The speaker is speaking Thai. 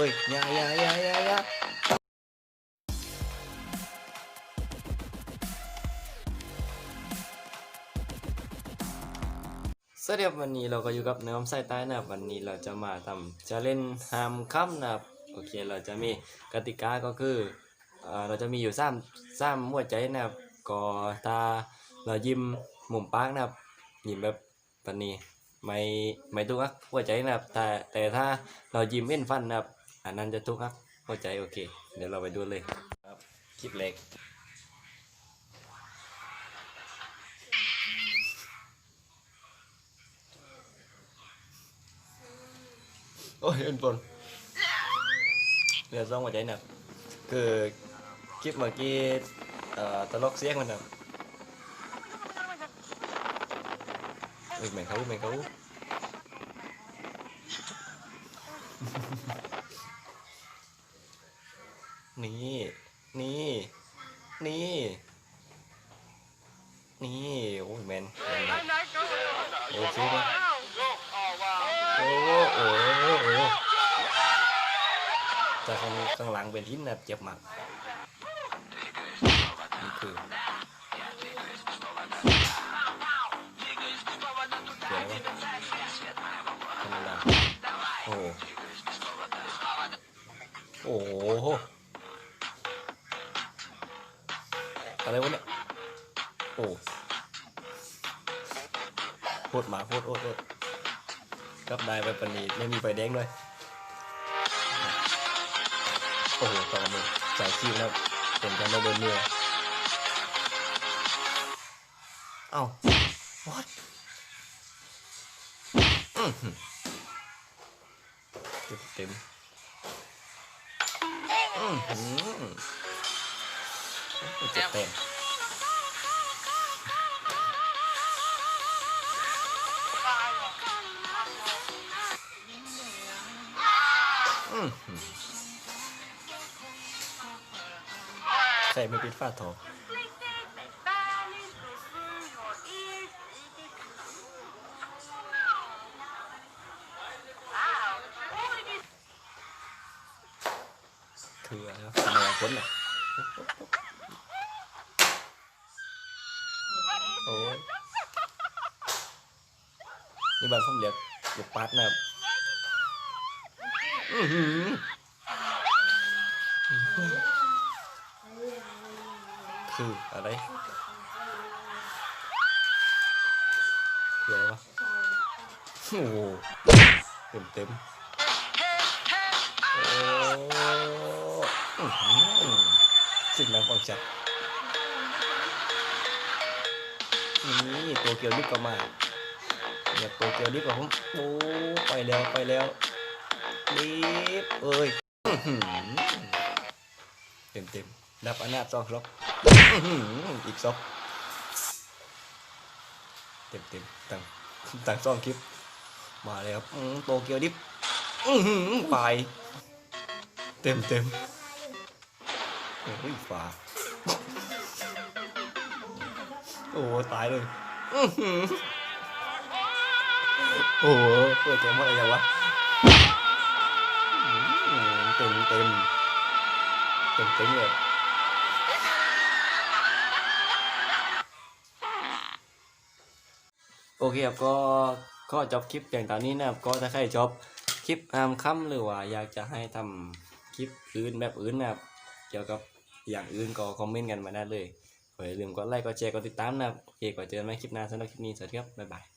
เฮ้ยยายายายายาสวัสดีครับวันนี้เราก็อยู่กับน้ำใส่ใต้นะครับวันนี้เราจะมาทำจะเล่นหามค่ำนะครับโอเคเราจะมีกติกาก็คือเอ่อเราจะมีอยู่สามสามหัวใจนะครับก็ถ้าเรายิ้มมุมปากนะครับยิ้มแบบปานนี้ไม่ไม่ทุกอักหัวใจนะครับแต่แต่ถ้าเรายิ้มเว้นฟันนะครับ อันนั้นจะทุกอักหัวใจโอเค เดี๋ยวเราไปดูเลยครับคลิปเล็กโอ้ยเป็นปนเหลือสองหัวใจนะครับคือคลิปเมื่อกี้เอ่อตลกเสียงมันนะครับเอ้ยแม่งเขาแม่งเขา นี่ นี่ นี่ นี่ โอ้ยแมนโอ้ซื้อเลยโอ้โหโอ้โหโอ้แต่ข้างข้างหลังเป็นหินนะเจ็บมากนี่คือ อะไรวะเนี่ย โอ้โคตรหมาโคตรโคตรโคตรกลับได้ไปปนีไม่มีไฟแดงด้วยโอ้โหต่อมือจ่ายคิวแล้วเป็นการโดนเมื่อเอ้า what เต็มเต็มอือหือโอ้ เจ็บเต็มใครไม่ปิดฝาทองคืออะไรวทำไมคนน่ะโอ้ย นี่บ้านผมเรียกลูกปัดนะครับคืออะไรคืออะไรวะโอ้เต็มเต็มโอ้สิ่งนั้นฟังชัดนี่ตัวเกียวดิบก็มา เนี่ยตัวเกียวดิบกับผมโอ้ไปแล้วไปแล้วรีบเอ้ยเต็มเต็มดับอนาถสองซอกอื้อหืออีกซอกเต็มเต็มตั้งตั้งซองคลิป มาเลยครับโตเกียวดิบไปเต็มเต็มโอ้ยฝาโอ้ตายเลย โอ้โหเปิดเกมว่าอะไรวะเต็มเต็มเต็มเต็มเลยโอเคครับก็ก็จบคลิปเพียงตอนนี้นะครับก็ถ้าใครชอบคลิปอามค่ำหรือว่าอยากจะให้ทำคลิปอื่นแบบอื่นนะครับเกี่ยวกับอย่างอื่นก็คอมเมนต์กันมาได้เลยอย่าลืมกดไลค์กดแชร์กดติดตามนะครับโอเคก็เจอกันใหม่คลิปหน้าสำหรับคลิปนี้สวัสดีครับบ๊ายบาย